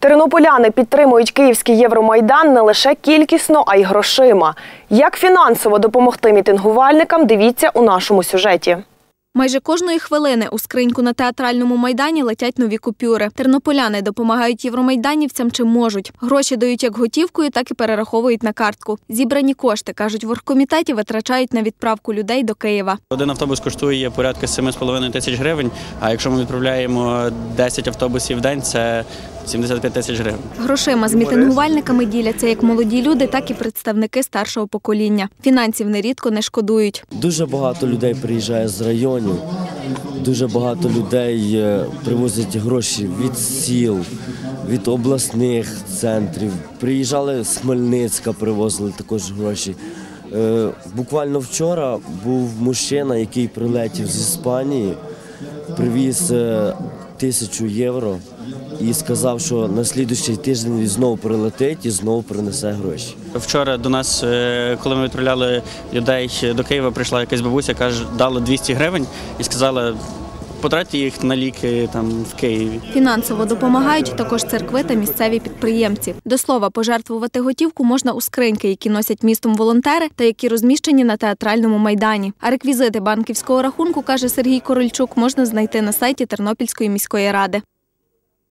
Тернополяни підтримують київський Євромайдан не лише кількісно, а й грошима. Як фінансово допомогти мітингувальникам, дивіться у нашому сюжеті. Майже кожної хвилини у скриньку на театральному майдані летять нові купюри. Тернополяни допомагають євромайданівцям чим можуть. Гроші дають як готівкою, так і перераховують на картку. Зібрані кошти, кажуть, в оргкомітеті витрачають на відправку людей до Києва. Один автобус коштує порядка 7,5 тисяч гривень. А якщо ми відправляємо 10 автобусів в день, це 75 тисяч гривень. Грошима з мітингувальниками діляться як молоді люди, так і представники старшого покоління. Фінансів нерідко не шкодують. Дуже багато людей приїжджає з районів, дуже багато людей е, привозять гроші від сіл, від обласних центрів. Приїжджали з Хмельницька, привозили також гроші. Е, Буквально вчора був мужчина, який прилетів з Іспанії, привіз е, тисячу євро і сказав, що на слідущий тиждень він знову прилетить і знову принесе гроші. Вчора до нас, е, коли ми відправляли людей до Києва, прийшла якась бабуся, каже, дала 200 гривень і сказала, потратьте їх на ліки там в Києві. Фінансово допомагають також церкви та місцеві підприємці. До слова, пожертвувати готівку можна у скриньки, які носять містом волонтери та які розміщені на театральному майдані. А реквізити банківського рахунку, каже Сергій Корольчук, можна знайти на сайті Тернопільської міської ради.